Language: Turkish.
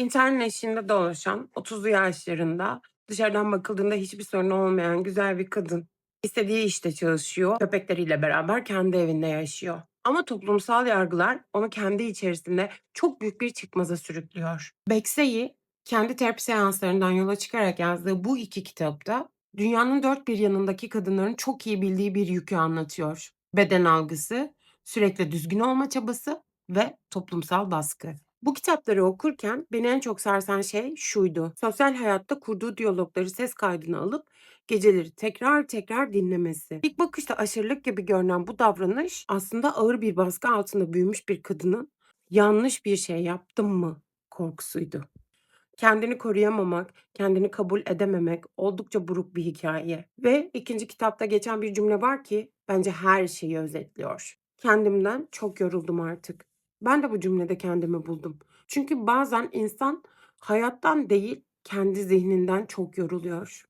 İnternet eşiğinde dolaşan, 30'lu yaşlarında, dışarıdan bakıldığında hiçbir sorunu olmayan güzel bir kadın. İstediği işte çalışıyor, köpekleriyle beraber kendi evinde yaşıyor. Ama toplumsal yargılar onu kendi içerisinde çok büyük bir çıkmaza sürüklüyor. Bekseyi kendi terapi seanslarından yola çıkarak yazdığı bu iki kitapta dünyanın dört bir yanındaki kadınların çok iyi bildiği bir yükü anlatıyor. Beden algısı, sürekli düzgün olma çabası ve toplumsal baskı. Bu kitapları okurken beni en çok sarsan şey şuydu. Sosyal hayatta kurduğu diyalogları ses kaydına alıp geceleri tekrar tekrar dinlemesi. İlk bakışta aşırılık gibi görünen bu davranış aslında ağır bir baskı altında büyümüş bir kadının yanlış bir şey yaptım mı korkusuydu. Kendini koruyamamak, kendini kabul edememek oldukça buruk bir hikaye. Ve ikinci kitapta geçen bir cümle var ki bence her şeyi özetliyor. Kendimden çok yoruldum artık. Ben de bu cümlede kendimi buldum. Çünkü bazen insan hayattan değil kendi zihninden çok yoruluyor.